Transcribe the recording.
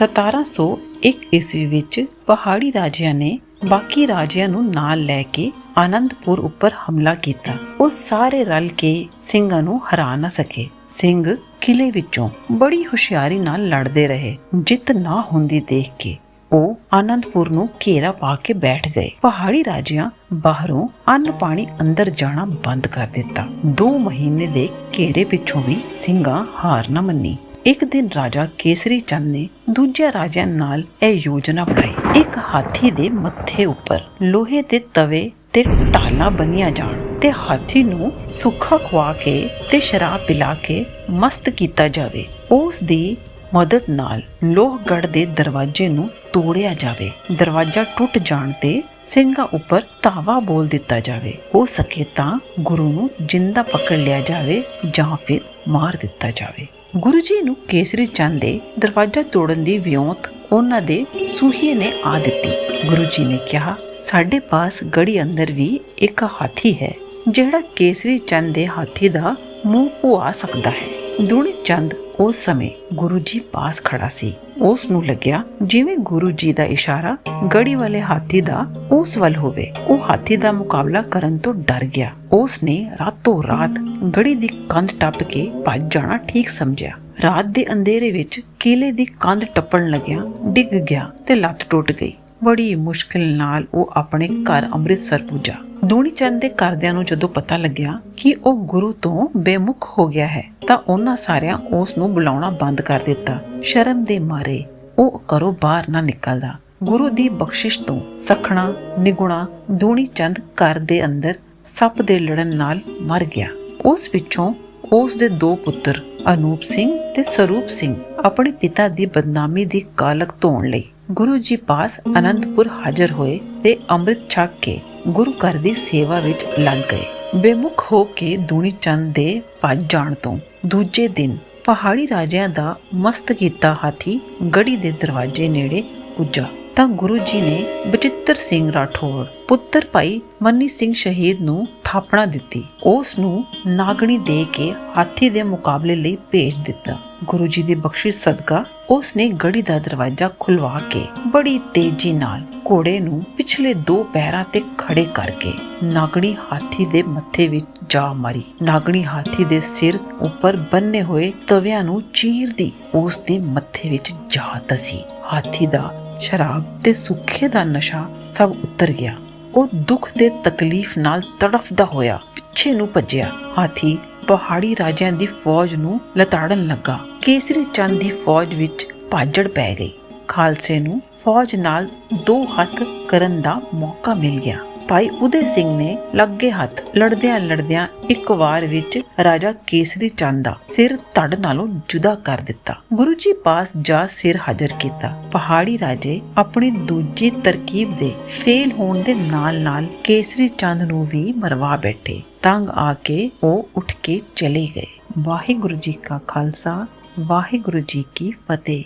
1701 ਈਸਵੀ ਵਿੱਚ ਪਹਾੜੀ ਰਾਜਿਆਂ ਨੇ ਬਾਕੀ ਰਾਜਿਆਂ ਨੂੰ ਨਾਲ ਲੈ ਕੇ ਆਨੰਦਪੁਰ ਉੱਪਰ ਹਮਲਾ ਕੀਤਾ। ਉਹ ਸਾਰੇ ਰਲ ਕੇ ਸਿੰਘਾਂ ਨੂੰ ਹਰਾ ਨਾ ਸਕੇ। ਸਿੰਘ ਕਿਲੇ ਵਿੱਚੋਂ ਬੜੀ ਹੁਸ਼ਿਆਰੀ ਨਾਲ ਲੜਦੇ ਰਹੇ। ਜਿੱਤ ਨਾ ਹੁੰਦੀ ਦੇਖ ਕੇ ਉਹ ਆਨੰਦਪੁਰ ਨੂੰ ਘੇਰਾ ਪਾ ਕੇ ਬੈਠ ਗਏ। ਪਹਾੜੀ ਰਾਜਿਆਂ ਬਾਹਰੋਂ ਅੰਨ ਪਾਣੀ ਅੰਦਰ ਜਾਣਾ ਬੰਦ ਕਰ ਦਿੱਤਾ। 2 ਮਹੀਨੇ ਦੇ ਘੇਰੇ ਪਿੱਛੋਂ ਵੀ ਸਿੰਘਾਂ ਹਾਰ ਨਾ ਮੰਨੀ। ਇੱਕ ਦਿਨ ਰਾਜਾ ਕੇਸਰੀ ਚੰਦ ਨੇ ਦੂਜੇ ਰਾਜਿਆਂ ਨਾਲ ਇਹ ਯੋਜਨਾ ਬਣਾਈ। ਇੱਕ ਹਾਥੀ ਦੇ ਮੱਥੇ ਉੱਪਰ ਲੋਹੇ ਦੇ ਤਵੇ ਤੇ ਢਾਲਾਂ ਬਣੀਆਂ ਜਾਣ ਤੇ ਹਾਥੀ ਨੂੰ ਸੁੱਖਾ ਖਵਾ ਕੇ ਤੇ ਸ਼ਰਾਬ ਪਿਲਾ ਕੇ ਮਸਤ ਕੀਤਾ ਜਾਵੇ। ਉਸ ਦੀ ਮਦਦ ਨਾਲ ਲੋਹਗੜ ਦੇ ਦਰਵਾਜ਼ੇ ਨੂੰ ਤੋੜਿਆ ਜਾਵੇ। ਦਰਵਾਜ਼ਾ ਟੁੱਟ ਜਾਣ ਤੇ ਸਿੰਘਾਂ ਉੱਪਰ ਧਾਵਾ ਬੋਲ ਦਿੱਤਾ ਜਾਵੇ। ਹੋ ਸਕੇ ਤਾਂ ਗੁਰੂ ਨੂੰ ਜਿੰਦਾ ਪਕੜ ਲਿਆ ਜਾਵੇ ਜਾਂ ਫਿਰ ਮਾਰ ਦਿੱਤਾ ਜਾਵੇ। ਗੁਰੂ ਜੀ ਨੂੰ ਕੇਸਰੀ ਚੰਦ ਦੇ ਦਰਵਾਜ਼ਾ ਤੋੜਨ ਦੀ ਵਿਉਂਤ ਉਹਨਾਂ ਦੇ ਸੂਹੀਏ ਨੇ ਆ ਦਿੱਤੀ। ਗੁਰੂ ਜੀ ਨੇ ਕਿਹਾ, ਸਾਡੇ ਪਾਸ ਗੜੀ ਅੰਦਰ ਵੀ ਇੱਕ ਹਾਥੀ ਹੈ, ਜਿਹੜਾ ਕੇਸਰੀ ਚੰਦ ਦੇ ਹਾਥੀ ਦਾ ਮੂੰਹ ਪੁਆ ਸਕਦਾ ਹੈ। ਦੁਣੀ ਚੰਦ ਉਸ ਸਮੇਂ ਗੁਰੂ ਜੀ ਪਾਸ ਖੜਾ ਸੀ। ਉਸ ਨੂੰ ਲੱਗਿਆ ਜਿਵੇਂ ਗੁਰੂ ਜੀ ਦਾ ਇਸ਼ਾਰਾ ਗੜੀ ਵਾਲੇ ਹਾਥੀ ਦਾ ਉਸ ਵੱਲ ਹੋਵੇ। ਉਹ ਹਾਥੀ ਦਾ ਮੁਕਾਬਲਾ ਕਰਨ ਤੋਂ ਡਰ ਗਿਆ। ਉਸ ਨੇ ਰਾਤੋਂ ਰਾਤ ਗੜੀ ਦੀ ਕੰਧ ਟੱਪ ਕੇ ਭੱਜ ਜਾਣਾ ਠੀਕ ਸਮਝਿਆ। ਰਾਤ ਦੇ ਅੰਧੇਰੇ ਵਿੱਚ ਕਿਲੇ ਦੀ ਕੰਧ ਟੱਪਣ ਲੱਗਿਆ ਡਿੱਗ ਗਿਆ ਤੇ ਲੱਤ ਟੁੱਟ ਗਈ। ਬੜੀ ਮੁਸ਼ਕਿਲ ਨਾਲ ਉਹ ਆਪਣੇ ਘਰ ਅੰਮ੍ਰਿਤਸਰ ਪੁੱਜਾ। ਦੂਣੀ ਚੰਦ ਦੇ ਘਰਦਿਆਂ ਨੂੰ ਜਦੋਂ ਪਤਾ ਲੱਗਿਆ ਕਿ ਉਹ ਗੁਰੂ ਤੋਂ ਬੇਮੁਖ ਹੋ ਗਿਆ ਹੈ, ਤਾਂ ਉਹਨਾਂ ਸਾਰਿਆਂ ਉਸ ਨੂੰ ਬੁਲਾਉਣਾ ਬੰਦ ਕਰ ਦਿੱਤਾ। ਸ਼ਰਮ ਦੇ ਮਾਰੇ ਉਹ ਘਰੋਂ ਬਾਹਰ ਨਾ ਨਿਕਲਦਾ। ਗੁਰੂ ਦੀ ਬਖਸ਼ਿਸ਼ ਤੋਂ ਸਖਣਾ, ਨਿਗੁਣਾ ਦੂਣੀ ਚੰਦ ਘਰ ਦੇ ਅੰਦਰ ਸੱਪ ਦੇ ਲੜਨ ਨਾਲ ਮਰ ਗਿਆ। ਉਸ ਪਿੱਛੋਂ ਉਸ ਦੇ ਦੋ ਪੁੱਤਰ, ਅਨੂਪ ਸਿੰਘ ਤੇ ਸਰੂਪ ਸਿੰਘ, ਆਪਣੇ ਪਿਤਾ ਦੀ ਬਦਨਾਮੀ ਦੀ ਕਾਲਕ ਧੋਣ ਲਈ। ਗੁਰੂ ਜੀ ਪਾਸ ਅਨੰਦਪੁਰ ਹਾਜ਼ਰ ਹੋਏ ਤੇ ਅੰਮ੍ਰਿਤ ਛਕ ਕੇ ਗੁਰੂ ਘਰ ਦੀ ਸੇਵਾ ਵਿੱਚ ਲੱਗ ਗਏ। ਬੇਮੁਖ ਹੋ ਕੇ ਦੂਣੀ ਚੰਦ ਦੇ ਭੱਜ ਜਾਣ ਤੋਂ ਦੂਜੇ ਦਿਨ ਪਹਾੜੀ ਰਾਜਿਆਂ ਦਾ ਮਸਤ ਕੀਤਾ ਹਾਥੀ ਗੜੀ ਦੇ ਦਰਵਾਜ਼ੇ ਨੇੜੇ ਪੁੱਜਾ। ਤਾਂ ਗੁਰੂ ਜੀ ਨੇ ਬਚਿੱਤਰ ਸਿੰਘ ਰਾਠੌਰ, ਪੁੱਤਰ ਭਾਈ ਮੰਨੀ ਸਿੰਘ ਸ਼ਹੀਦ ਨੂੰ ਥਾਪਣਾ ਦਿੱਤੀ। ਉਸ ਨੂੰ ਨਾਗਣੀ ਦੇ ਕੇ ਹਾਥੀ ਦੇ ਮੁਕਾਬਲੇ ਲਈ ਭੇਜ ਦਿੱਤਾ। ਗੁਰੂ ਜੀ ਦੀ ਬਖਸ਼ਿਸ਼ ਸਦਕਾ ਉਸ ਨੇ ਗੜੀ ਦਾ ਦਰਵਾਜ਼ਾ ਖੁਲਵਾ ਕੇ ਬੜੀ ਤੇਜ਼ੀ ਨਾਲ ਘੋੜੇ ਨੂੰ ਪਿਛਲੇ ਦੋ ਪੈਰਾਂ ਤੇ ਖੜੇ ਕਰਕੇ ਨਾਗਣੀ ਹਾਥੀ ਦੇ ਮੱਥੇ ਵਿੱਚ ਜਾ ਮਾਰੀ। ਨਾਗਣੀ ਹਾਥੀ ਦੇ ਸਿਰ ਉੱਪਰ ਬੰਨੇ ਹੋਏ ਤਵਿਆਂ ਨੂੰ ਚੀਰਦੀ ਉਸ ਦੇ ਮੱਥੇ ਵਿੱਚ ਜਾ ਦਸੀ। ਹਾਥੀ ਦਾ ਸ਼ਰਾਬ ਤੇ ਸੁੱਖੇ ਦਾ ਨਸ਼ਾ ਸਭ ਉਤਰ ਗਿਆ। ਉਹ ਦੁੱਖ ਤੇ ਤਕਲੀਫ ਨਾਲ ਤੜਫਦਾ ਹੋਇਆ ਪਿੱਛੇ ਨੂੰ ਭੱਜਿਆ। ਹਾਥੀ ਪਹਾੜੀ ਰਾਜਿਆਂ ਦੀ ਫੌਜ ਨੂੰ ਲਤਾੜਨ ਲੱਗਾ। ਕੇਸਰੀ ਚੰਦ ਦੀ ਫੌਜ ਵਿੱਚ ਭਾਜੜ ਪੈ ਗਈ। ਖਾਲਸੇ ਨੂੰ ਫੌਜ ਨਾਲ ਦੋ ਹੱਥ ਕਰਨ ਦਾ ਮੌਕਾ ਮਿਲ ਗਿਆ। ਭਾਈ ਉਦੇ ਸਿੰਘ ਨੇ ਲੱਗੇ ਹੱਥ ਲੜਦਿਆਂ ਲੜਦਿਆਂ ਇੱਕ ਵਾਰ ਵਿੱਚ ਰਾਜਾ ਕੇਸਰੀ ਚੰਦ ਦਾ ਸਿਰ ਧੜ ਨਾਲੋਂ ਜੁਦਾ ਕਰ ਦਿੱਤਾ। ਗੁਰੂ ਜੀ ਪਾਸ ਜਾ ਸਿਰ ਹਾਜ਼ਰ ਕੀਤਾ। ਪਹਾੜੀ ਰਾਜੇ ਆਪਣੀ ਦੂਜੀ ਤਰਕੀਬ ਦੇ ਫੇਲ ਹੋਣ ਦੇ ਨਾਲ-ਨਾਲ ਕੇਸਰੀ ਚੰਦ ਨੂੰ ਵੀ ਮਰਵਾ ਬੈਠੇ। ਤੰਗ ਆ ਕੇ ਉਹ ਉੱਠ ਕੇ ਚਲੇ ਗਏ। ਵਾਹਿਗੁਰੂ ਜੀ ਕਾ ਖਾਲਸਾ ਵਾਹਿਗੁਰੂ ਜੀ ਕੀ ਫਤਿਹ।